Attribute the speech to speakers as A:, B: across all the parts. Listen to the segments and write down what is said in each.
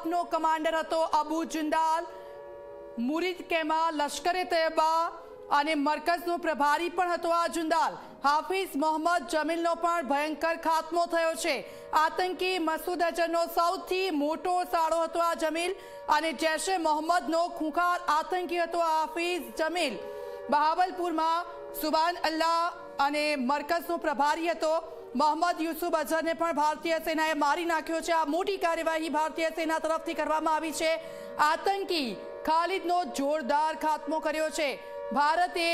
A: આપનો કમાન્ડર હતો અબુ જિંદાલ મુરીદ કેમા લશ્કરે તૈયબા અને મરકઝનો પ્રભારી પણ હતો આ જુંદાલ હાફિઝ મોહમ્મદ જમીલનો પણ ભયંકર ખાત્મો થયો છે આતંકી મસૂદ અજરનો સૌથી મોટો સાળો હતો આ જમીલ અને જૈશે મોહમ્મદનો ખૂંખાર આતંકી હતો આ હાફિઝ જમીલ બહાવલપુરમાં સુબાન અલ્લાહ અને મરકઝનો પ્રભારી હતો મોહમ્મદ યુસુફ અઝહરને પણ ભારતીય સેનાએ મારી નાખ્યો છે. આ મોટી કાર્યવાહી ભારતીય સેના તરફથી કરવામાં આવી છે. આતંકી ખાલિદનો જોરદાર ખાત્મો કર્યો છે. ભારતે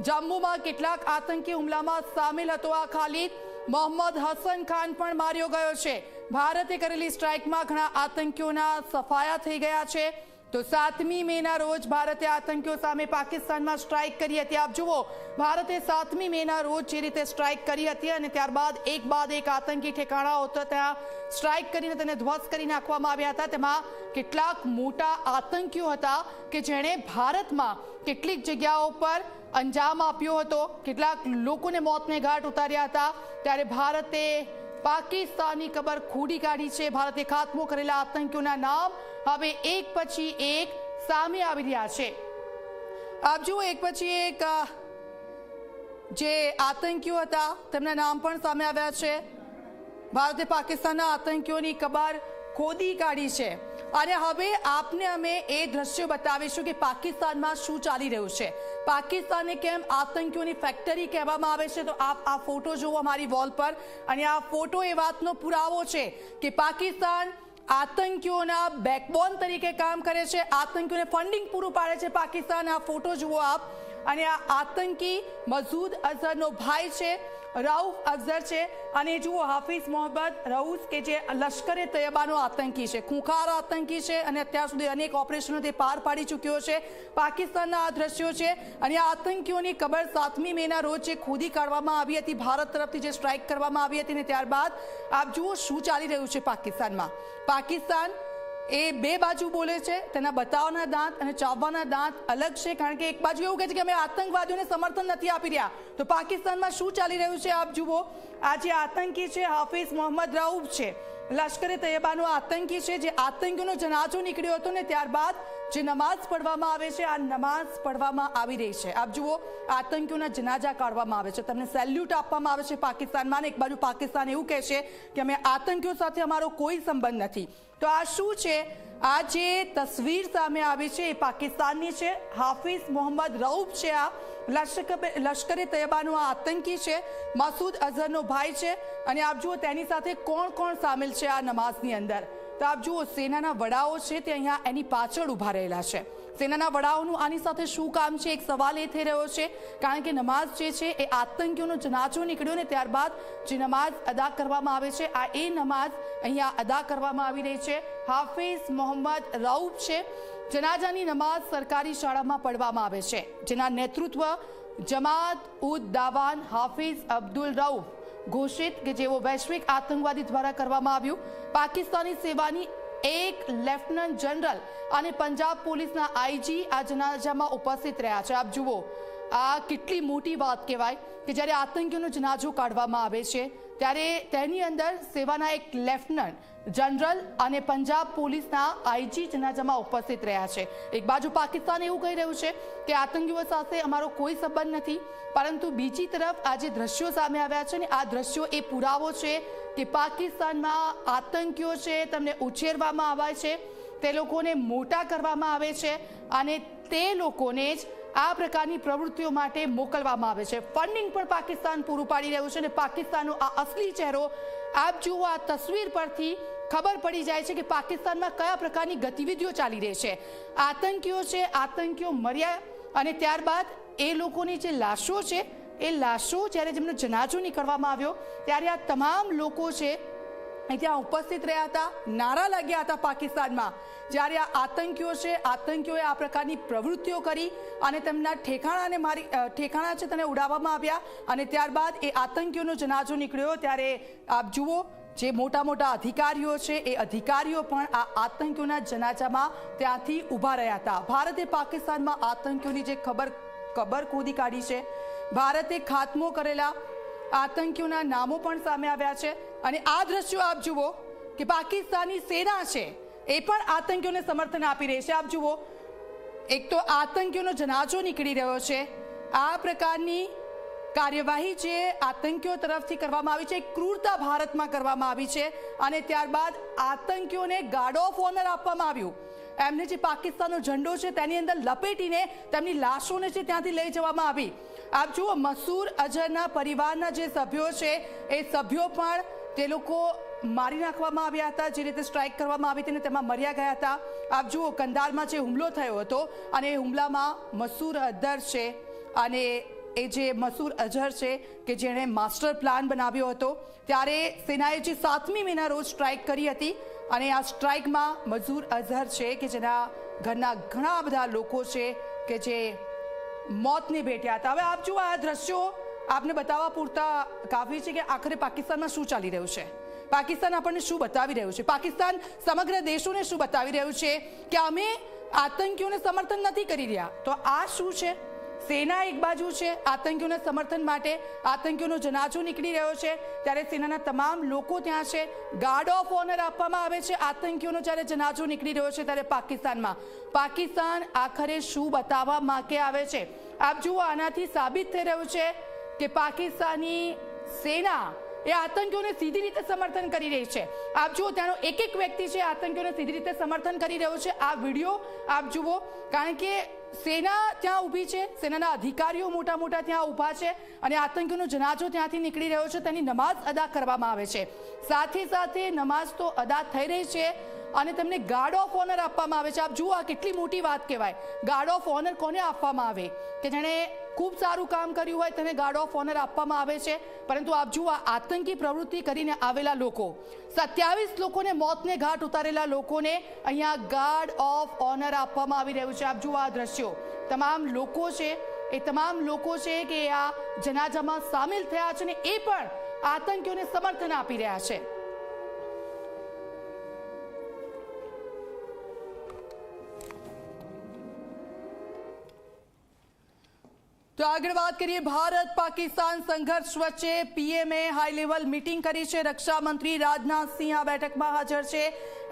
A: જમ્મુમાં કેટલાક આતંકી હુમલામાં સામેલ હતો. આ ખાલિદ મોહમ્મદ હસન ખાન પણ માર્યો ગયો છે. ભારતે કરેલી સ્ટ્રાઇકમાં ઘણા આતંકીઓના સફાયા થઈ ગયા છે. તો સાતમી મેના રોજ ભારતે આતંકીઓ સામે પાકિસ્તાનમાં સ્ટ્રાઇક કરી હતી. આપ જુઓ, ભારતે સાતમી મેના રોજ જે રીતે સ્ટ્રાઇક કરી હતી અને ત્યારબાદ એક બાદ એક આતંકી ઠેકાણાઓ હતા ત્યાં સ્ટ્રાઇક કરીને તેને ધ્વસ્ત કરી નાખવામાં આવ્યા હતા. તેમાં કેટલાક મોટા આતંકીઓ હતા કે જેણે ભારતમાં કેટલીક જગ્યાઓ પર અંજામ આપ્યો હતો. કેટલાક લોકોને મોતને ઘાટ ઉતાર્યા હતા. ત્યારે ભારતે પાકિસ્તાની કબર ખોડી કાઢી છે. ભારતે ખાત્મો કરેલા આતંકીઓના નામ હવે એક પછી એક સામે આવી રહ્યા છે. આપ જુઓ, એક પછી એક જે આતંકીઓ હતા, તેમના નામ પણ સામે આવ્યા છે. ભારતે પાકિસ્તાનના આતંકીઓની કબાર ખોદી કાઢી છે. અને હવે આપને અમે એ દ્રશ્યો બતાવીશું કે પાકિસ્તાનમાં શું ચાલી રહ્યું છે. પાકિસ્તાનને કેમ આતંકીઓની ફેક્ટરી કહેવામાં આવે છે? તો આપ આ ફોટો જુઓ અમારી વોલ પર. અને આ ફોટો એ વાતનો પુરાવો છે કે પાકિસ્તાન આતંકીઓના બેકબોન તરીકે કામ કરે છે. આતંકીઓને ફંડિંગ પૂરું પાડે છે પાકિસ્તાન. આ ફોટો જુઓ આપ. અને આ આતંકી મસૂદ અઝહરનો ભાઈ છે, રઉફ અઝહર છે. અને જુઓ, હાફિઝ મોહમ્મદ રઉસ કે જે લશ્કરે તૈયબાનો આતંકી છે, ખૂંખાર આતંકી છે અને અત્યાર સુધી અનેક ઓપરેશનો તે પાર પાડી ચૂક્યો છે. પાકિસ્તાનના આ દ્રશ્યો છે અને આ આતંકીઓની કબર સાતમી મેના રોજ જે ખોદી કાઢવામાં આવી હતી, ભારત તરફથી જે સ્ટ્રાઇક કરવામાં આવી હતી ને ત્યારબાદ, આપ જુઓ શું ચાલી રહ્યું છે પાકિસ્તાનમાં. પાકિસ્તાન એ બે બાજુ બોલે છે, તેના બતાવવાના દાંત અને ચાવવાના દાંત અલગ છે, કારણ કે એક બાજુ એવું કહે છે કે અમે આતંકવાદીઓને સમર્થન નથી આપી રહ્યા. તો પાકિસ્તાનમાં શું ચાલી રહ્યું છે, આપ જુઓ. આ જે આતંકી છે, હાફિઝ મોહમ્મદ રાઉફ છે. લશ્કરે તૈયબાનો આતંકી છે, જે આતંકીઓનો જનાજો નીકળ્યો હતો ને ત્યારબાદ જે નમાઝ પઢવામાં આવે છે, આ નમાઝ પઢવામાં આવી રહી છે. આપ જુઓ, આતંકીઓના જનાજા કાઢવામાં આવે છે. તમને સેલ્યુટ આપવામાં આવે છે પાકિસ્તાનમાં. એક બાજુ પાકિસ્તાન એવું કહે છે કે અમે આતંકીઓ સાથે અમારો કોઈ સંબંધ નથી. તો આ શું છે? આ જે તસવીર સામે આવી છે એ પાકિસ્તાનની છે. હાફિઝ મોહમ્મદ રઉફ છે આ. લશ્કર તૈયબાનો આ આતંકી છે, મસૂદ અઝહરનો ભાઈ છે, અને આપ જુઓ તેની સાથે કોણ કોણ સામેલ છે આ નમાઝની અંદર. તો આપ જુઓ સેનાના વડાઓ છે તે અહીંયા એની પાછળ ઊભા રહેલા છે. સેનાના વડાઓનું આની સાથે શું કામ છે, એક સવાલ એ થઈ રહ્યો છે, કારણ કે નમાઝ જે છે એ આતંકીઓનો જનાજો નીકળ્યો ને ત્યારબાદ જે નમાઝ અદા કરવામાં આવે છે, આ એ નમાઝ અહીંયા અદા કરવામાં આવી રહી છે. હાફિઝ મોહમ્મદ રઉફ છે જનાજાની નમાઝ સરકારી શાળામાં પઢવામાં આવે છે, જેના નેતૃત્વ જમાત ઉદ દાવાન હાફિઝ અબ્દુલ રઉફ ઘોષિત કે જેઓ વૈશ્વિક આતંકવાદી દ્વારા કરવામાં આવ્યું. પાકિસ્તાની સેવાની એક લેફ્ટનન્ટ જનરલ અને પંજાબ પોલીસના આઈજી આ જનાજામાં ઉપસ્થિત રહ્યા છે. આપ જુઓ, આ કેટલી મોટી વાત કહેવાય કે જ્યારે આતંકીઓનો જનાજો કાઢવામાં આવે છે ત્યારે તેની અંદર સેવાના એક લેફ્ટનન્ટ, જનરલ અને પંજાબ પોલીસના આઈજી જનાજામાં ઉપસ્થિત રહ્યા છે. એક બાજુ પાકિસ્તાન એવું કહી રહ્યું છે કે આતંકીઓ સાથે અમારો કોઈ સંબંધ નથી, પરંતુ બીજી તરફ આ જે દ્રશ્યો સામે આવ્યા છે ને, આ દ્રશ્યો એ પુરાવો છે કે પાકિસ્તાનમાં આતંકીઓ છે, તેમને ઉછેરવામાં આવે છે, તે લોકોને મોટા કરવામાં આવે છે અને તે લોકોને જ આ પ્રકારની પ્રવૃત્તિઓ માટે મોકલવામાં આવે છે. ફંડિંગ પણ પાકિસ્તાન પૂરું પાડી રહ્યું છે અને પાકિસ્તાનનો આ અસલી ચહેરો આપ જુઓ, આ તસવીર પરથી ખબર પડી જાય છે કે પાકિસ્તાનમાં કયા પ્રકારની ગતિવિધિઓ ચાલી રહી છે. આતંકીઓ છે, આતંકીઓ મર્યા અને ત્યારબાદ એ લોકોની જે લાશો છે, એ લાશો જ્યારે જેમનો જનાજો નીકળવામાં આવ્યો, ત્યારે આ તમામ લોકો છે એ ત્યાં ઉપસ્થિત રહ્યા હતા, નારા લાગ્યા હતા પાકિસ્તાનમાં. જ્યારે આ આતંકીઓ છે, આતંકીઓએ આ પ્રકારની પ્રવૃત્તિઓ કરી અને તેમના ઠેકાણાને મારી ઠેકાણા છે તેને ઉડાવવામાં આવ્યા અને ત્યારબાદ એ આતંકીઓનો જનાજો નીકળ્યો. ત્યારે આપ જુઓ, જે મોટા મોટા અધિકારીઓ છે, એ અધિકારીઓ પણ આ આતંકીઓના જનાજામાં ત્યાંથી ઊભા રહ્યા હતા. ભારતે પાકિસ્તાનમાં આતંકીઓની જે ખબર કબર ખોદી કાઢી છે, ભારતે ખાત્મો કરેલા આતંકીઓના નામો પણ સામે આવ્યા છે. અને આ દ્રશ્યો આપ જુઓ કે પાકિસ્તાની સેના છે એ પણ આતંકીઓને સમર્થન આપી રહી છે. આપ જુઓ, એક તો આતંકીઓનો જનાજો નીકળી રહ્યો છે. આ પ્રકારની કાર્યવાહી જે આતંકીઓ તરફથી કરવામાં આવી છે ક્રૂરતા ભારતમાં કરવામાં આવી છે. અને ત્યારબાદ આતંકીઓને ગાર્ડ ઓફ ઓનર આપવામાં આવ્યું. એમને જે પાકિસ્તાનનો ઝંડો છે તેની અંદર લપેટીને તેમની લાશોને છે ત્યાંથી લઈ જવામાં આવી. આપ જુઓ, મસૂર અઝહરના પરિવારના જે સભ્યો છે, એ સભ્યો પણ તે લોકો મારી નાખવામાં આવ્યા હતા, જે રીતે સ્ટ્રાઇક કરવામાં આવી હતી તેમાં મર્યા ગયા હતા. આપ જુઓ કંદારમાં જે હુમલો થયો હતો અને એ હુમલામાં મસૂર અઝહર છે અને એ જે મસૂર અઝહર છે કે જેણે માસ્ટર પ્લાન બનાવ્યો હતો, ત્યારે સેનાએ જે સાતમી મેના રોજ સ્ટ્રાઇક કરી હતી અને આ સ્ટ્રાઇકમાં મજૂર અઝહર છે કે જેના ઘરના ઘણા બધા લોકો છે કે જે મોતને ભેટ્યા હતા. હવે આપ જુઓ આ દ્રશ્યો આપને બતાવવા પૂરતા કાફી છે કે આખરે પાકિસ્તાનમાં શું ચાલી રહ્યું છે? પાકિસ્તાન આપણને શું બતાવી રહ્યું છે? પાકિસ્તાન સમગ્ર દેશોને શું બતાવી રહ્યું છે કે અમે આતંકીઓને સમર્થન નથી કરી રહ્યા? તો આ શું છે? સેના એક બાજુ છે, આતંકીઓના સમર્થન માટે આતંકીઓનો જનાજો નીકળી રહ્યો છે. ત્યારે સેનાના તમામ લોકો ત્યાં છે. ગાર્ડ ઓફ ઓનર આપવામાં આવે છે. આતંકીઓનો જ્યારે જનાજો નીકળી રહ્યો છે ત્યારે પાકિસ્તાનમાં. પાકિસ્તાન આખરે શું બતાવવા માટે આવે છે? આપ જુઓ, આનાથી સાબિત થઈ રહ્યું છે કે પાકિસ્તાની સેના એ આતંકીઓને સીધી રીતે સમર્થન કરી રહી છે. આપ જુઓ, ત્યાંનો એક એક વ્યક્તિ છે આતંકીઓને સીધી રીતે સમર્થન કરી રહ્યો છે. આ વીડિયો આપ જુઓ, કારણ કે સેના ત્યાં ઊભી છે, સેનાના અધિકારીઓ મોટા મોટા ત્યાં ઊભા છે અને આતંકીઓનો જનાજો ત્યાંથી નીકળી રહ્યો છે. તેની નમાઝ અદા કરવામાં આવે છે. સાથે સાથે નમાઝ તો અદા થઈ રહી છે અને તેમને ગાર્ડ ઓફ ઓનર આપવામાં આવે છે. આપ જુઓ, આ કેટલી મોટી વાત કહેવાય. ગાર્ડ ઓફ ઓનર કોને આપવામાં આવે? કે જેણે ખૂબ સારું કામ કર્યું હોય તેને ગાર્ડ ઓફ ઓનર આપવામાં આવે છે. પરંતુ આપ જુઓ આતંકી પ્રવૃત્તિ કરીને આવેલા લોકો, સત્યાવીસ લોકોને મોતને ઘાટ ઉતારેલા લોકોને અહીંયા ગાર્ડ ઓફ ઓનર આપવામાં આવી રહ્યું છે. આપ જુઓ આ દ્રશ્યો. તમામ લોકો છે, એ તમામ લોકો છે કે આ જનાજામાં સામેલ થયા છે ને એ પણ આતંકીઓને સમર્થન આપી રહ્યા છે. તો આગળ વાત કરીએ ભારત પાકિસ્તાન સંઘર્ષ વચ્ચે પીએમએ હાઈ લેવલ મીટિંગ કરી છે. રક્ષામંત્રી રાજનાથસિંહ આ બેઠકમાં હાજર છે.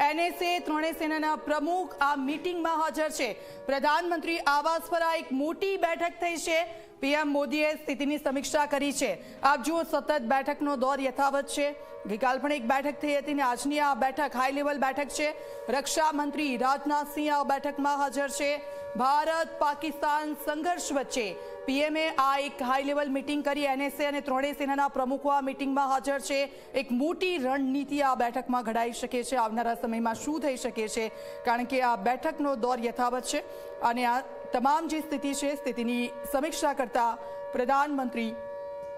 A: એનએસએ ત્રણેય સેનાના પ્રમુખ આ મીટિંગમાં હાજર છે. પ્રધાનમંત્રી આવાસ પર આ એક મોટી બેઠક થઈ છે. પીએમ મોદીએ સ્થિતિની સમીક્ષા કરી છે. આપ જુઓ સતત બેઠકનો દોર યથાવત છે. ગઈકાલ પણ એક બેઠક થઈ હતી ને આજની આ બેઠક હાઈ લેવલ બેઠક છે. રક્ષામંત્રી રાજનાથસિંહ આ બેઠકમાં હાજર છે. ભારત પાકિસ્તાન સંઘર્ષ વચ્ચે પીએમએ આ એક હાઈ લેવલ મીટિંગ કરી. એનએસએ અને ત્રણેય સેનાના પ્રમુખો આ મીટિંગમાં હાજર છે. એક મોટી રણનીતિ આ બેઠકમાં ઘડાઈ શકે છે. આવનારા સમયમાં શું થઈ શકે છે? કારણ કે આ બેઠકનો દોર યથાવત છે અને આ તમામ જે સ્થિતિ છે, સ્થિતિની સમીક્ષા કરતા પ્રધાનમંત્રી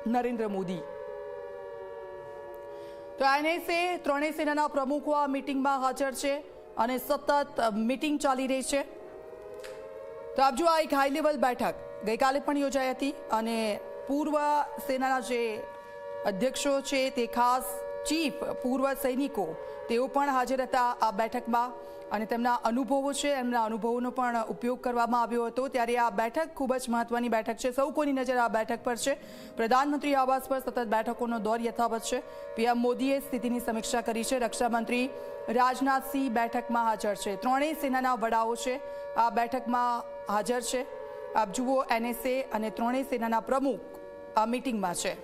A: નરેન્દ્ર મોદી. તો એનએસએ ત્રણેય સેનાના પ્રમુખો આ મીટિંગમાં હાજર છે અને સતત મિટિંગ ચાલી રહી છે. તો આપ જો આ એક હાઈ લેવલ બેઠક. ગઈકાલે પણ યોજાઈ હતી અને પૂર્વ સેનાના જે અધ્યક્ષો છે તે ખાસ ચીફ પૂર્વ સૈનિકો, તેઓ પણ હાજર હતા આ બેઠકમાં અને તેમના અનુભવો છે, એમના અનુભવોનો પણ ઉપયોગ કરવામાં આવ્યો હતો. ત્યારે આ બેઠક ખૂબ જ મહત્વની બેઠક છે. સૌ કોની નજર આ બેઠક પર છે. પ્રધાનમંત્રી આવાસ પર સતત બેઠકોનો દોર યથાવત છે. પીએમ મોદીએ સ્થિતિની સમીક્ષા કરી છે. રક્ષામંત્રી રાજનાથસિંહ બેઠકમાં હાજર છે. ત્રણેય સેનાના વડાઓ છે. આ બેઠકમાં હાજર છે. આપ જુઓ એનએસએ અને ત્રણેય સેનાના પ્રમુખ આ મીટિંગમાં છે.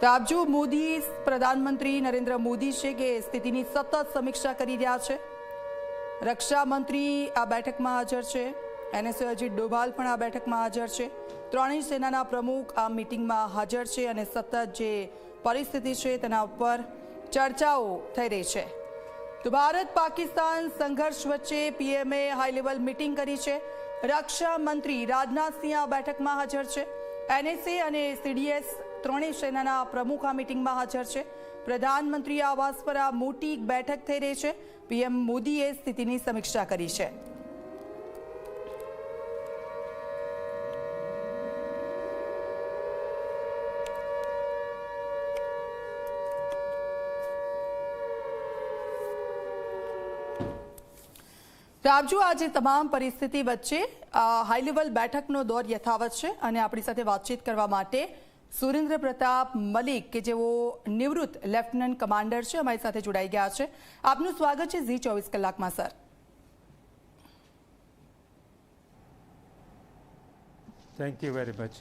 A: તો આપ જુઓ મોદી પ્રધાનમંત્રી નરેન્દ્ર મોદી છે કે સ્થિતિની સતત સમીક્ષા કરી રહ્યા છે. રક્ષા મંત્રી આ બેઠકમાં હાજર છે. એનએસએ અજીત ડોભાલ પણ આ બેઠકમાં હાજર છે. ત્રણેય સેનાના પ્રમુખ આ મિટિંગમાં હાજર છે અને સતત જે પરિસ્થિતિ છે તેના ઉપર ચર્ચાઓ થઈ રહી છે. તો ભારત પાકિસ્તાન સંઘર્ષ વચ્ચે પીએમએ હાઈ લેવલ મીટિંગ કરી છે. રક્ષા મંત્રી રાજનાથસિંહ આ બેઠકમાં હાજર છે. એનએસએ અને સીડીએસ ત્રણેય સેનાના પ્રમુખ આ મીટિંગમાં હાજર છે. પ્રધાનમંત્રી આવાસ પર આ મોટી બેઠક થઈ રહી છે. પીએમ મોદીએ સ્થિતિની સમીક્ષા કરી છે. તો આપ આજે તમામ પરિસ્થિતિ વચ્ચે હાઈ લેવલ બેઠકનો દોર યથાવત છે અને આપણી સાથે વાતચીત કરવા માટે સુરેન્દ્ર પ્રતાપ મલિક કે જેઓ નિવૃત્ત લેફ્ટનન્ટ કમાન્ડર છે અમારી સાથે જોડાઈ ગયા છે. આપનું સ્વાગત છે ઝી ચોવીસ કલાકમાં sir.
B: Thank you very much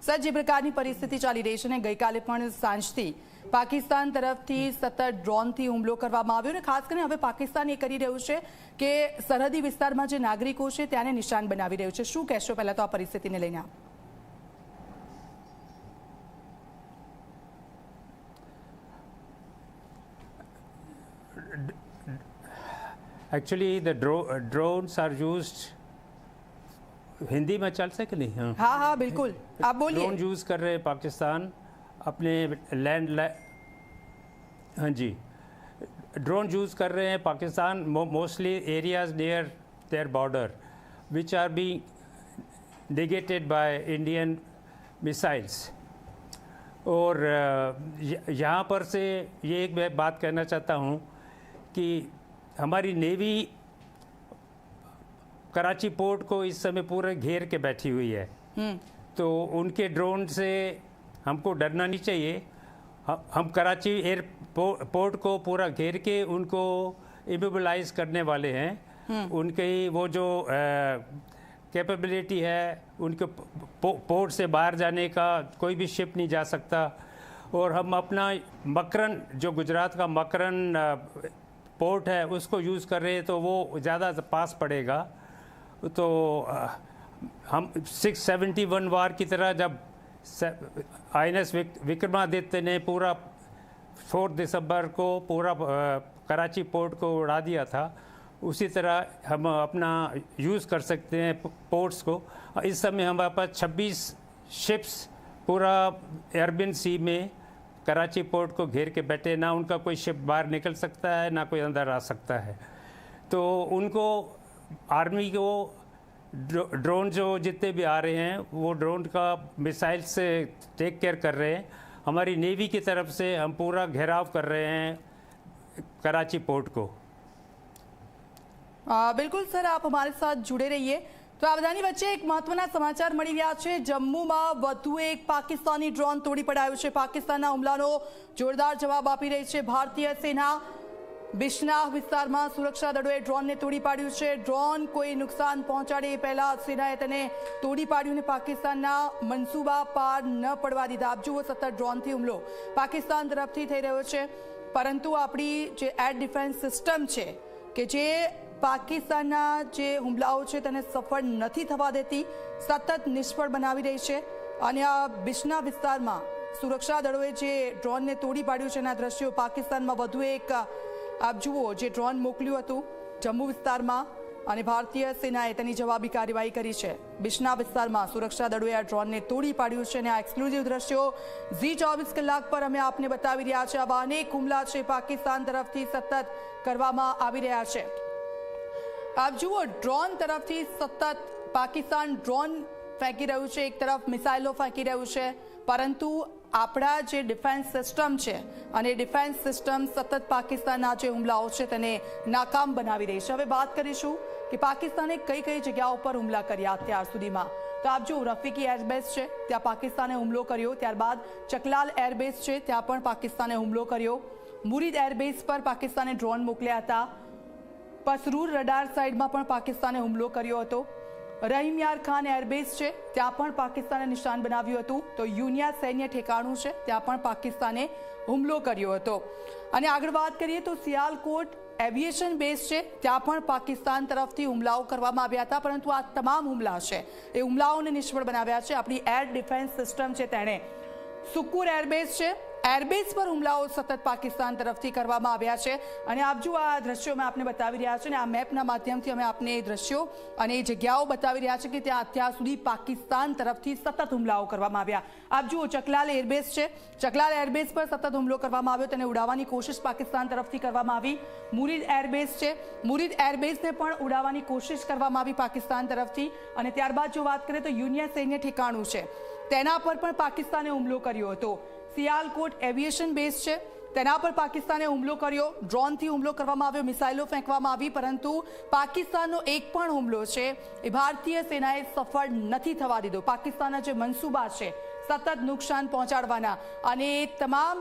A: sir જે પ્રકારની પરિસ્થિતિ ચાલી રહી છે ને ગઈકાલે પણ સાંજથી પાકિસ્તાન તરફથી સતત ડ્રોનથી હુમલો કરવામાં આવ્યો અને ખાસ કરીને હવે પાકિસ્તાન એ કરી રહ્યું છે કે સરહદી વિસ્તારમાં જે નાગરિકો છે ત્યાંને નિશાન બનાવી રહ્યું છે શું કહેશો પહેલા તો આ પરિસ્થિતિને લઈને આપ
B: actually the drones are used Hindi में चल सके नहीं हाँ
A: હા હા બિલકુલ આપ બોલીએ
B: ड्रोन यूज़ कर रहे हैं पाकिस्तान अपने लैंड हाँ जी। ड्रोन यूज़ कर रहे हैं Pakistan mostly areas near their border which are be negated by Indian missiles और यहाँ पर से ये एक मैं बात कहना चाहता हूँ कि हमारी नेवी कराची पोर्ट को इस समय पूरे घेर के बैठी हुई है। तो उनके ड्रोन से हमको डरना नहीं चाहिए। हम कराची एयर पो- पोर्ट को पूरा घेर के उनको इमोबिलाइज करने वाले हैं। उनकी वो जो कैपेबिलिटी है उनके पो, पोर्ट से बाहर जाने का कोई भी शिप नहीं जा सकता। और हम अपना मकरन जो गुजरात का मकरन पोर्ट है उसको यूज़ कर रहे हैं तो वो ज़्यादा पास पड़ेगा। तो हम 671 वार की तरह जब आई एन एस विक्रमादित्य ने पूरा फोर्थ दिसंबर को पूरा कराची पोर्ट को उड़ा दिया था। उसी तरह हम अपना यूज़ कर सकते हैं पोर्ट्स को। इस समय हमारे पास 26 शिप्स पूरा एयरबिन सी में कराची पोर्ट को घेर के बैठे। ना उनका कोई शिप बाहर निकल सकता है, ना कोई अंदर आ सकता है। तो उनको आर्मी को ड्रोन जो जितने भी आ रहे हैं वो ड्रोन का मिसाइल से टेक केयर कर रहे हैं हमारी नेवी की तरफ से हम पूरा घेराव कर रहे हैं कराची पोर्ट को
A: અ, બિલકુલ સર આપ અમારી સાથ જોડે રહીએ તો આ બધાની વચ્ચે એક મહત્વના સમાચાર મળી રહ્યા છે જમ્મુમાં વધુ એક પાકિસ્તાની ડ્રોન તોડી પડાયું છે પાકિસ્તાનના હુમલાનો જોરદાર જવાબ આપી રહી છે ભારતીય સેના બિશ્નાહ વિસ્તારમાં સુરક્ષા દળોએ ડ્રોનને તોડી પાડ્યું છે. ડ્રોન કોઈ નુકસાન પહોંચાડે એ પહેલા સેનાએ તેને તોડી પાડ્યું ને પાકિસ્તાનના મનસૂબા પાર ન પડવા દીધા. આપ જુઓ સતત ડ્રોનથી હુમલો પાકિસ્તાન તરફથી થઈ રહ્યો છે. પરંતુ આપણી જે એર ડિફેન્સ સિસ્ટમ છે કે જે પાકિસ્તાનના જે હુમલાઓ છે તેને સફળ નથી થવા દેતી, સતત નિષ્ફળ બનાવી રહી છે. અને આ બિશ્ના વિસ્તારમાં સુરક્ષા દળોએ જે ડ્રોનને તોડી પાડ્યું છે એના દ્રશ્યો પાકિસ્તાનમાં વધુ એક આપ જુઓ, જે ડ્રોન મોકલ્યું હતું જમ્મુ વિસ્તારમાં અને ભારતીય સેનાએ તેની જવાબી કાર્યવાહી કરી છે. બિશ્ના વિસ્તારમાં સુરક્ષા દળોએ આ ડ્રોનને તોડી પાડ્યું છે અને આ એક્સક્લુઝિવ દ્રશ્યો ઝી ચોવીસ કલાક પર અમે આપને બતાવી રહ્યા છે. આવા અનેક હુમલા છે પાકિસ્તાન તરફથી સતત કરવામાં આવી રહ્યા છે. આપ જુઓ, ડ્રોન તરફથી સતત પાકિસ્તાન ડ્રોન ફેંકી રહ્યું છે. એક તરફ મિસાઇલો ફેંકી રહ્યું છે. પરંતુ આપણા જે ડિફેન્સ સિસ્ટમ છે અને ડિફેન્સ સિસ્ટમ સતત પાકિસ્તાનના જે હુમલાઓ છે તેને નાકામ બનાવી રહી છે. હવે વાત કરીશું કે પાકિસ્તાને કઈ કઈ જગ્યાઓ પર હુમલા કર્યા અત્યાર સુધીમાં. તો આપ જો રફીકી એરબેઝ છે, ત્યાં પાકિસ્તાને હુમલો કર્યો. ત્યારબાદ ચકલાલ એરબેઝ છે, ત્યાં પણ પાકિસ્તાને હુમલો કર્યો. મુરીદ એરબેઝ પર પાકિસ્તાને ડ્રોન મોકલ્યા હતા. પસરૂર રડાર સાઇડમાં પણ પાકિસ્તાને હુમલો કર્યો હતો. રહીમ યાર ખાન એરબેઝ છે. ત્યાં પણ પાકિસ્તાને નિશાન બનાવ્યું હતું. તો યુનિયા સૈન્ય ઠેકાણું છે. ત્યાં પણ પાકિસ્તાને હુમલો કર્યો હતો. અને આગળ વાત કરીએ તો સિયાલકોટ એવિએશન બેઝ છે. ત્યાં પણ પાકિસ્તાન તરફથી હુમલાઓ કરવામાં આવ્યા હતા. પરંતુ આ તમામ હુમલા છે. એ હુમલાઓને નિષ્ફળ બનાવ્યા છે. આપણી એર ડિફેન્સ સિસ્ટમ છે તેણે. સુકુર એરબેઝ છે. એરબેઝ પર હુમલાઓ સતત પાકિસ્તાન તરફથી કરવામાં આવ્યા છે. અને આપ જો આ દ્રશ્યો અમે આપને બતાવી રહ્યા છે અને આ મેપના માધ્યમથી અમે આપને એ દ્રશ્યો અને એ જગ્યાઓ બતાવી રહ્યા છે કે ત્યાં અત્યાર સુધી પાકિસ્તાન તરફથી સતત હુમલાઓ કરવામાં આવ્યા. આપ જુઓ, ચકલાલ એરબેઝ છે. ચકલાલ એરબેઝ પર સતત હુમલો કરવામાં આવ્યો, તેને ઉડાવવાની કોશિશ પાકિસ્તાન તરફથી કરવામાં આવી. મુરીદ એરબેઝ છે. મુરીદ એરબેઝને પણ ઉડાવવાની કોશિશ કરવામાં આવી પાકિસ્તાન તરફથી. અને ત્યારબાદ જો વાત કરીએ તો યુનિયન સૈન્ય ઠેકાણું છે. તેના પર પણ પાકિસ્તાને હુમલો કર્યો હતો. સિયાલકોટ એવિએશન બેઝ છે. તેના પર પાકિસ્તાને હુમલો કર્યો. ડ્રોનથી હુમલો કરવામાં આવ્યો, મિસાઇલો ફેંકવામાં આવી, પરંતુ પાકિસ્તાનનો એક પણ હુમલો છે. એ ભારતીય સેનાએ સફળ નથી થવા દીધો. પાકિસ્તાનના જે મનસૂબા છે, સતત નુકસાન પહોંચાડવાના અને તમામ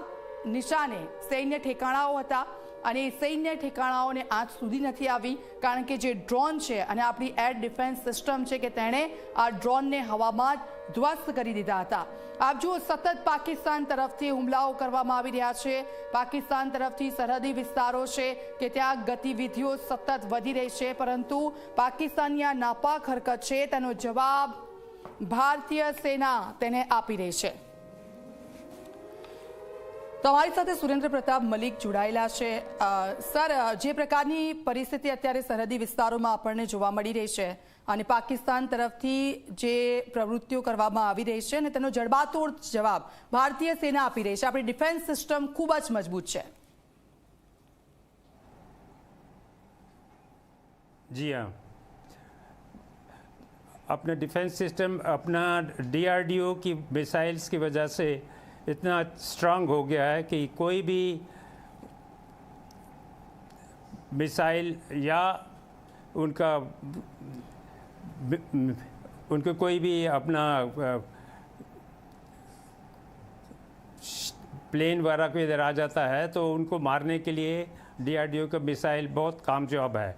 A: નિશાને સૈન્ય ઠેકાણાઓ હતા અને સૈન્ય ઠેકાણાઓને આજ સુધી નથી આવી, કારણ કે જે ડ્રોન છે અને આપણી એર ડિફેન્સ સિસ્ટમ છે કે તેણે આ ડ્રોનને હવામાં ધ્વસ્ત કરી દીધા હતા. આપ જુઓ, સતત પાકિસ્તાન તરફથી હુમલાઓ કરવામાં આવી રહ્યા છે. પાકિસ્તાન તરફથી સરહદી વિસ્તારો છે કે ત્યાં ગતિવિધિઓ સતત વધી રહી છે, પરંતુ પાકિસ્તાનની આ નાપાક હરકત છે, તેનો જવાબ ભારતીય સેના તેને આપી રહી છે. તમારી સાથે સુરેન્દ્ર પ્રતાપ મલિક જોડાયેલા છે અ, સર અ, જે પ્રકારની પરિસ્થિતિ અત્યારે સરહદી વિસ્તારોમાં આપણને જોવા મળી રહી છે અને પાકિસ્તાન તરફથી જે પ્રવૃત્તિઓ કરવામાં આવી રહી છે અને તેનો જડબાતોડ જવાબ ભારતીય સેના આપી રહી છે આપણી ડિફેન્સ સિસ્ટમ ખૂબ જ મજબૂત છે
B: जी हाँ अपने डिफेंस सिस्टम अपना डीआरडीओ की मिसाइल्स की वजह से इतना स्ट्रांग हो गया है कि कोई भी मिसाइल या उनका उनको कोई भी अपना प्लेन वगैरह को इधर आ जाता है तो उनको मारने के लिए डीआरडीओ का मिसाइल बहुत कामयाब है।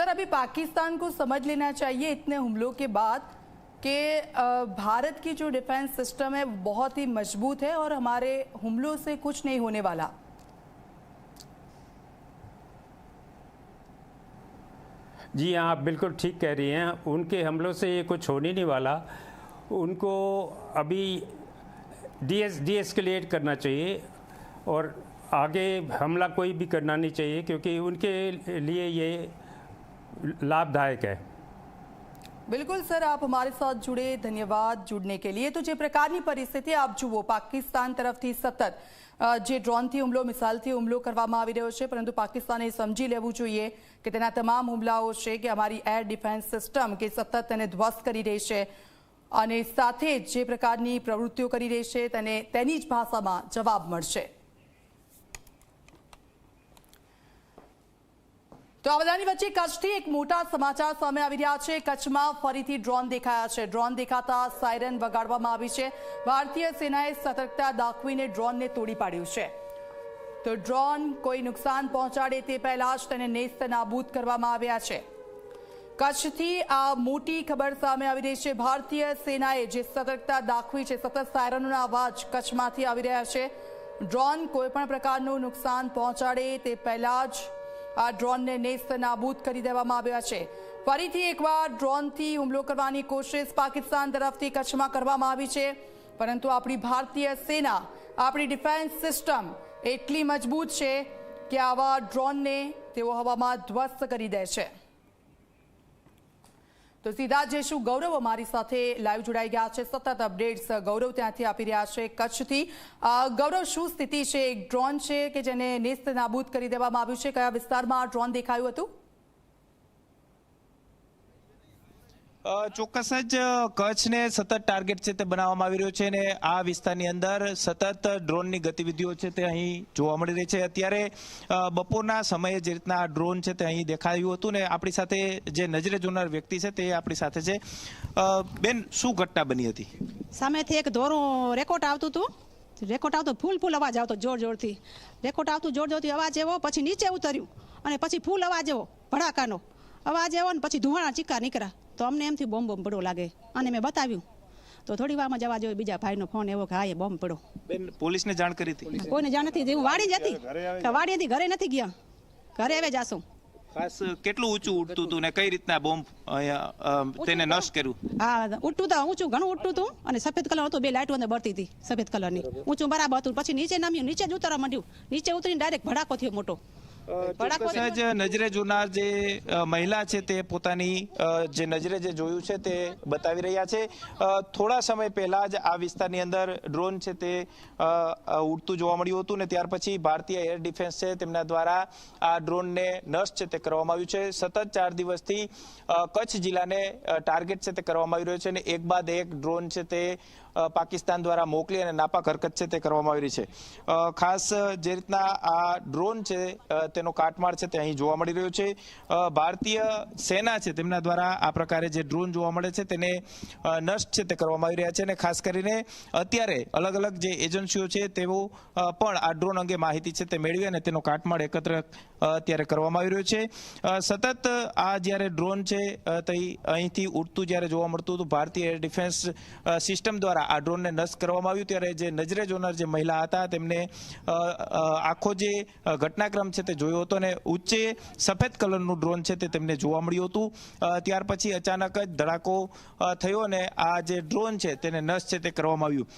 A: सर, अभी पाकिस्तान को समझ लेना चाहिए इतने हमलों के बाद कि भारत की जो डिफेंस सिस्टम है बहुत ही मज़बूत है और हमारे हमलों से कुछ नहीं होने वाला।
B: जी हाँ आप बिल्कुल ठीक कह रही हैं। उनके हमलों से ये कुछ होने नहीं वाला। उनको अभी डी एस डी एस्केलेट करना चाहिए और आगे हमला कोई भी करना नहीं चाहिए, क्योंकि उनके लिए ये लाभदायक है
A: બિલકુલ સર આપ અમારી સાથ जुड़े ધન્યવાદ जुड़ने के लिए તો જે પ્રકારની પરિસ્થિતિ આપ જુઓ પાકિસ્તાન તરફથી સતત અ, જે ડ્રોનથી હુમલો મિસાઇલથી હુમલો કરવામાં આવી રહ્યો છે પરંતુ પાકિસ્તાને એ સમજી લેવું જોઈએ કે તેના તમામ હુમલાઓ છે કે અમારી એર ડિફેન્સ સિસ્ટમ કે સતત તેને ધ્વસ્ત કરી રહી છે અને સાથે જ જે પ્રકારની પ્રવૃત્તિઓ કરી રહી છે તેને તેની જ ભાષામાં જવાબ મળશે તો આ બધાની વચ્ચે કચ્છથી એક મોટા સમાચાર સામે આવી રહ્યા છે. કચ્છમાં ફરીથી ડ્રોન દેખાયા છે. ડ્રોન દેખાતા સાયરન વગાડવામાં આવી છે. ભારતીય સેનાએ સતર્કતા દાખવીને ડ્રોનને તોડી પાડ્યું છે. તો ડ્રોન કોઈ નુકસાન પહોંચાડે તે પહેલા જ તેને નેસ્ત નાબૂદ કરવામાં આવ્યા છે. કચ્છથી આ મોટી ખબર સામે આવી રહી છે. ભારતીય સેનાએ જે સતર્કતા દાખવી છે, સતત સાયરનોના અવાજ કચ્છમાંથી આવી રહ્યા છે. ડ્રોન કોઈપણ પ્રકારનું નુકસાન પહોંચાડે તે પહેલા જ આ ડ્રોનને નેસ્ત નાબૂદ કરી દેવામાં આવ્યા છે. ફરીથી એકવાર ડ્રોનથી હુમલો કરવાની કોશિશ પાકિસ્તાન તરફથી કચ્છમાં કરવામાં આવી છે. પરંતુ આપણી ભારતીય સેના, આપણી ડિફેન્સ સિસ્ટમ એટલી મજબૂત છે કે આવા ડ્રોનને તેઓ હવામાં ધ્વસ્ત કરી દે છે. તો સીધા જે જઈશું ગૌરવ અમારી સાથે લાઈવ જોડાઈ ગયા છે. સતત અપડેટ્સ ગૌરવ ત્યાંથી આપી રહ્યા છે કચ્છથી. ગૌરવ, શું સ્થિતિ છે? એક ડ્રોન છે કે જેને નેસ્ત નાબૂદ કરી દેવામાં આવ્યું છે? કયા વિસ્તારમાં આ ડ્રોન દેખાયું હતું?
C: ચોક્કસ જ કચ્છને સતત ટાર્ગેટ છે તે બનાવવામાં આવી રહ્યો છે અને આ વિસ્તારની અંદર સતત ડ્રોનની ગતિવિધિઓ છે તે અહીં જોવા મળી રહી છે. અત્યારે બપોરના સમયે જે રીતના ડ્રોન છે તે અહીં દેખાયું હતું ને આપણી સાથે જે નજરે જોનાર વ્યક્તિ છે તે આપણી સાથે છે. બેન, શું ઘટના બની હતી?
D: સામેથી એક દોરું રેકોર્ડ આવતું હતું. રેકોર્ડ આવતો, ફૂલ ફૂલ અવાજ આવતો જોર જોરથી. રેકોર્ડ આવતું જોર જોરથી અવાજ એવો, પછી નીચે ઉતર્યું અને પછી ફૂલ અવાજ એવો, ભડાકાનો. અવાજ એવો ને પછી ધુવાણા ચીકા નીકળ્યા. તો અમને એમથી બોમ્બ બોમ્બ પડ્યો લાગે. અને મેં બતાવ્યું. તો થોડી વારમાં જવા જોઈએ બીજા ભાઈનો ફોન એવો કે હા એ બોમ્બ પડ્યો
C: બેન પોલીસને જાણ કરી હતી?
D: કોઈને જાણ નથી હું વાડી જતી કે વાડી હતી ઘરે નથી ગયા. ઘરે હવે જાશું.
C: ખાસ કેટલું ઊંચું ઉડતું હતું ને કઈ રીતના બોમ્બ તેને નષ્ટ કર્યું?
D: હા ઉડતું તા ઊંચું ઘણું ઉડતું હતું. અને સફેદ કલર હતું બે લાઈટો અંદર બળતી હતી સફેદ કલરની. ઊંચું બરાબર હતું. પછી નીચે નામ્યું નીચે જ ઉતરવા માંડ્યું. નીચે ઉતરીને ડાયરેક્ટ ભડાકો થયો મોટો.
C: ચોક્કસ. જ નજરે જોનાર જે મહિલા છે તે પોતાની જે નજરે જે જોયું છે તે બતાવી રહ્યા છે. થોડા સમય પહેલા જ આ વિસ્તારની અંદર ડ્રોન છે તે ઉડતું જોવા મળ્યું હતું ને ત્યાર પછી ભારતીય એર ડિફેન્સ છે તેમના દ્વારા આ ડ્રોનને નષ્ટ છે તે કરવામાં આવ્યું છે. સતત ચાર દિવસથી કચ્છ જિલ્લાને ટાર્ગેટ છે તે કરવામાં આવી રહ્યો છે અને એક બાદ એક ડ્રોન છે તે પાકિસ્તાન દ્વારા મોકલી અને નાપાક હરકત છે તે કરવામાં આવી રહી છે. ખાસ જે રીતના આ ડ્રોન છે તેનો કાટમાળ છે તે અહીં જોવા મળી રહ્યો છે. ભારતીય સેના છે તેમના દ્વારા આ પ્રકારે જે ડ્રોન જોવા મળે છે તેને નષ્ટ છે તે કરવામાં આવી રહ્યા છે અને ખાસ કરીને અત્યારે અલગ અલગ જે એજન્સીઓ છે તેઓ પણ આ ડ્રોન અંગે માહિતી છે તે મેળવી અને તેનો કાટમાળ એકત્ર અત્યારે કરવામાં આવી રહ્યો છે. સતત આ જ્યારે ડ્રોન છે અહીંથી ઉડતું જ્યારે જોવા મળતું હતું, ભારતીય એર ડિફેન્સ સિસ્ટમ દ્વારા આ ડ્રોનને નષ્ટ કરવામાં આવ્યું ત્યારે જે નજરે જોનાર જે મહિલા હતા તેમને આખો જે ઘટનાક્રમ છે તે જોયો હતો અને ઉચ્ચે સફેદ કલરનું ડ્રોન છે તે તેમને જોવા મળ્યું હતું. ત્યાર પછી અચાનક જ ધડાકો થયો અને આ જે ડ્રોન છે તેને નષ્ટ છે તે કરવામાં આવ્યું.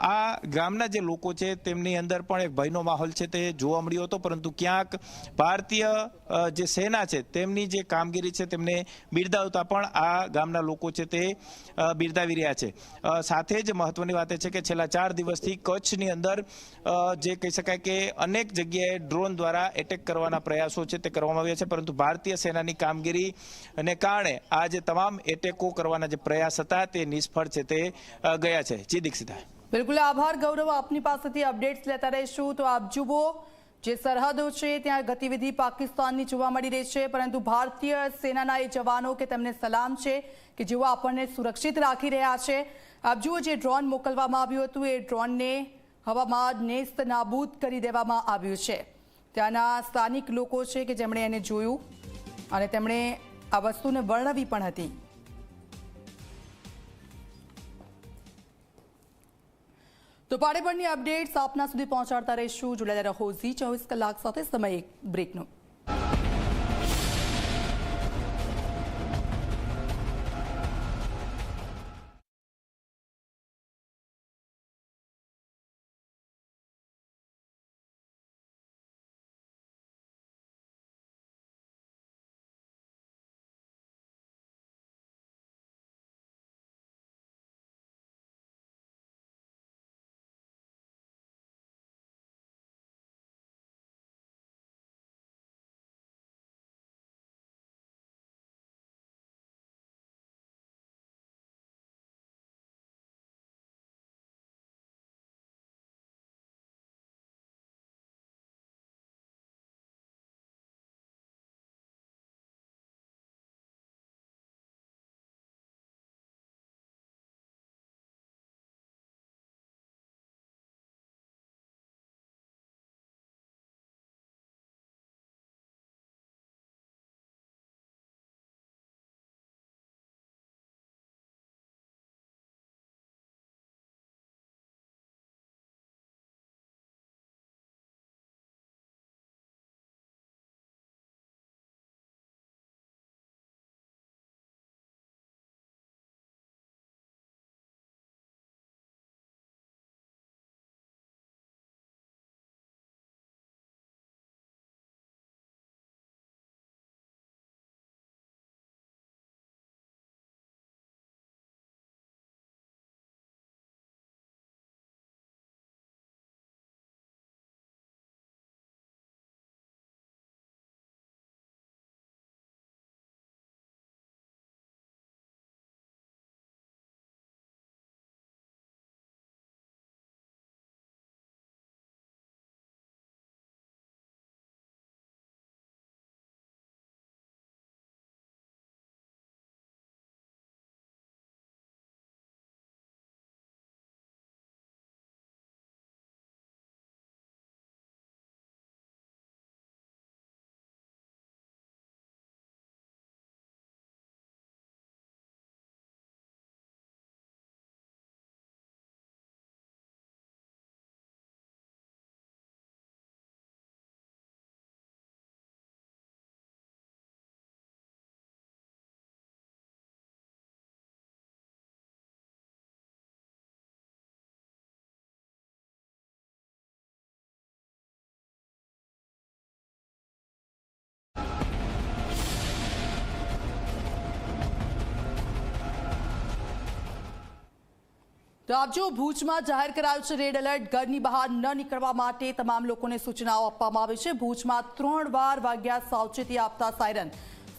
C: આ ગામના જે લોકો છે તેમની અંદર પણ એક ભયનો માહોલ છે તે જોવા મળ્યો હતો પરંતુ ક્યાંક ભારતીય જે સેના છે તેમની જે કામગીરી છે તેમને બિરદાવતા પણ આ ગામના લોકો છે તે બિરદાવી રહ્યા છે. અ, જ મહત્વની વાત એ છે કે છેલ્લા ચાર દિવસથી કચ્છની અંદર જે કહી શકાય કે અનેક જગ્યાએ ડ્રોન દ્વારા એટેક કરવાના પ્રયાસો છે તે કરવામાં આવ્યા છે. પરંતુ ભારતીય સેનાની કામગીરી અને કારણે આ જે તમામ એટેકો કરવાના જે પ્રયાસ હતા તે નિષ્ફળ છે તે ગયા છે. જી દીક્ષિતા.
A: બિલકુલ આભાર, ગૌરવ. આપની પાસેથી અપડેટ્સ લેતા રહીશું. તો આપ જુઓ, જે સરહદો છે ત્યાં ગતિવિધિ પાકિસ્તાનની જોવા મળી રહી છે. પરંતુ ભારતીય સેનાના એ જવાનો કે તેમને સલામ છે કે જેઓ આપણને સુરક્ષિત રાખી રહ્યા છે. આપ જુઓ જે ડ્રોન મોકલવામાં આવ્યું હતું, એ ડ્રોનને હવામાં નેસ્ત નાબૂદ કરી દેવામાં આવ્યું છે. ત્યાંના સ્થાનિક લોકો છે કે જેમણે એને જોયું અને તેમણે આ વસ્તુને વર્ણવી પણ હતી. તો પાડેપણની અપડેટ્સ આપના સુધી પહોંચાડતા રહીશું. જોડાયેલા રહો ઝી ચોવીસ કલાક સાથે સમય બ્રેકનો. જો ભુજમાં જાહેર કરાયું છે રેડ એલર્ટ, ઘરની બહાર ન નીકળવા માટે તમામ લોકોને સૂચનાઓ આપવામાં આવી છે. ભુજમાં ત્રણ વાર વાગ્યા સાવચેતી આપતા સાયરન.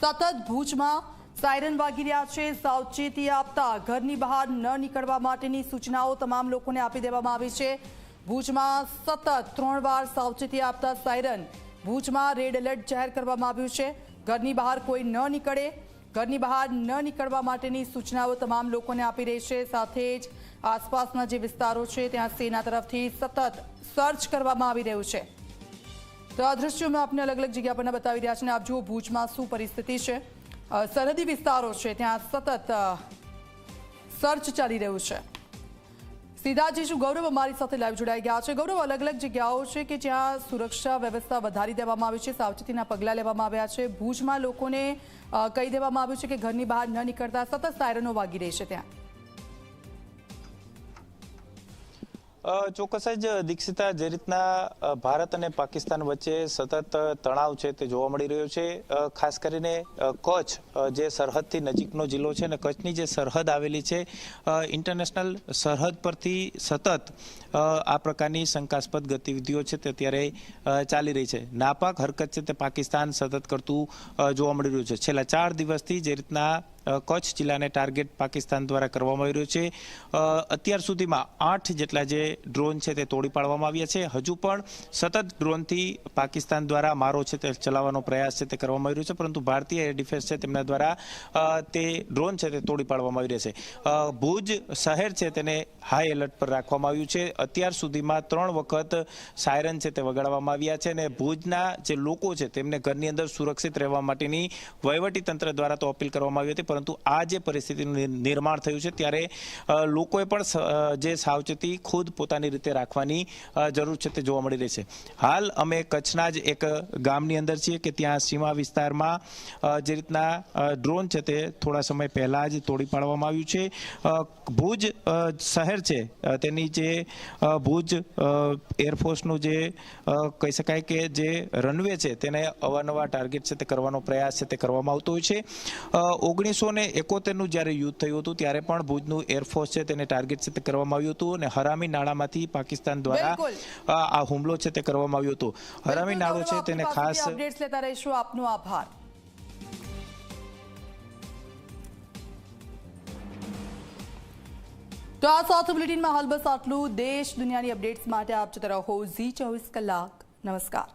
A: સતત ભુજમાં સાયરન વાગી રહ્યા છે. સાવચેતી આપતા ઘરની બહાર ન નીકળવા માટેની સૂચનાઓ તમામ લોકોને આપી દેવામાં આવી છે. ભુજમાં સતત ત્રણ વાર સાવચેતી આપતા સાયરન. ભુજમાં રેડ એલર્ટ જાહેર કરવામાં આવ્યું છે. ઘરની બહાર કોઈ ન નીકળે. ઘરની બહાર ન નીકળવા માટેની સૂચનાઓ તમામ લોકોને આપી રહી છે. સાથે જ આસપાસના જે વિસ્તારો છે, ત્યાં સેના તરફથી સતત સર્ચ કરવામાં આવી રહ્યું છે. તો આ દ્રશ્યો મેં આપને અલગ અલગ જગ્યા પરના બતાવી રહ્યા છે ને આપ જુઓ ભુજમાં શું પરિસ્થિતિ છે. સરહદી વિસ્તારો છે, ત્યાં સતત સર્ચ ચાલી રહ્યું છે. સીધા જઈશું ગૌરવ અમારી સાથે લાઈવ જોડાઈ ગયા છે. ગૌરવ, અલગ અલગ જગ્યાઓ છે કે જ્યાં સુરક્ષા વ્યવસ્થા વધારી દેવામાં આવી છે, સાવચેતીના પગલાં લેવામાં આવ્યા છે. ભુજમાં લોકોને કહી દેવામાં આવ્યું છે કે ઘરની બહાર ન નીકળતા સતત સાયરનો વાગી રહી છે ત્યાં.
C: ચોક્કસ જ દીક્ષિતા, જે રીતના ભારત અને પાકિસ્તાન વચ્ચે સતત તણાવ છે તે જોવા મળી રહ્યો છે. ખાસ કરીને કચ્છ જે સરહદથી નજીકનો જિલ્લો છે અને કચ્છની જે સરહદ આવેલી છે ઇન્ટરનેશનલ સરહદ પરથી સતત આ પ્રકારની શંકાસ્પદ ગતિવિધિઓ છે તે અત્યારે ચાલી રહી છે. નાપાક હરકત છે તે પાકિસ્તાન સતત કરતું જોવા મળી રહ્યું છે. છેલ્લા ચાર દિવસથી જે રીતના કચ્છ જિલ્લાને ટાર્ગેટ પાકિસ્તાન દ્વારા કરવામાં આવી રહ્યું છે અત્યાર સુધીમાં આઠ જેટલા જે ડ્રોન છે તે તોડી પાડવામાં આવ્યા છે. હજુ પણ સતત ડ્રોનથી પાકિસ્તાન દ્વારા મારો છે તે ચલાવવાનો પ્રયાસ છે તે કરવામાં આવી રહ્યો છે, પરંતુ ભારતીય એર ડિફેન્સ છે તેમના દ્વારા તે ડ્રોન છે તે તોડી પાડવામાં આવી રહ્યા છે. ભુજ શહેર છે તેને હાઈ એલર્ટ પર રાખવામાં આવ્યું છે. અત્યાર સુધીમાં ત્રણ વખત સાયરન છે તે વગાડવામાં આવ્યા છે અને ભુજના જે લોકો છે તેમને ઘરની અંદર સુરક્ષિત રહેવા માટેની વહીવટી તંત્ર દ્વારા તો અપીલ કરવામાં આવી હતી, પરંતુ આ જે પરિસ્થિતિનું નિર્માણ થયું છે ત્યારે લોકોએ પણ જે સાવચેતી ખુદ પોતાની રીતે રાખવાની જરૂર છે તે જોવા મળી રહી છે. હાલ અમે કચ્છના જ એક ગામની અંદર છીએ કે ત્યાં સીમા વિસ્તારમાં જે રીતના ડ્રોન છે તે થોડા સમય પહેલાં જ તોડી પાડવામાં આવ્યું છે. ભુજ શહેર છે તેની જે ભુજ એરફોર્સનું જે કહી શકાય કે જે રનવે છે તેને અવારનવાર ટાર્ગેટ છે તે કરવાનો પ્રયાસ છે તે કરવામાં આવતો હોય છે. ઓગણીસો ને એકોતેરનું જ્યારે યુદ્ધ થયું હતું ત્યારે પણ ભુજનું એરફોર્સ છે તેને ટાર્ગેટ છે તે કરવામાં આવ્યું હતું અને હરામી નાળામાંથી પાકિસ્તાન દ્વારા આ હુમલો છે તે કરવામાં આવ્યો હતો. હરામી નાળો છે તેને ખાસ
A: અપડેટ્સ લેતા રહીશું. આપનો આભાર. તો આ સાથે બુલેટિનમાં હાલ બસ આટલું. દેશ દુનિયાની અપડેટ્સ માટે આપ જતા રહો ઝી ચોવીસ કલાક. નમસ્કાર.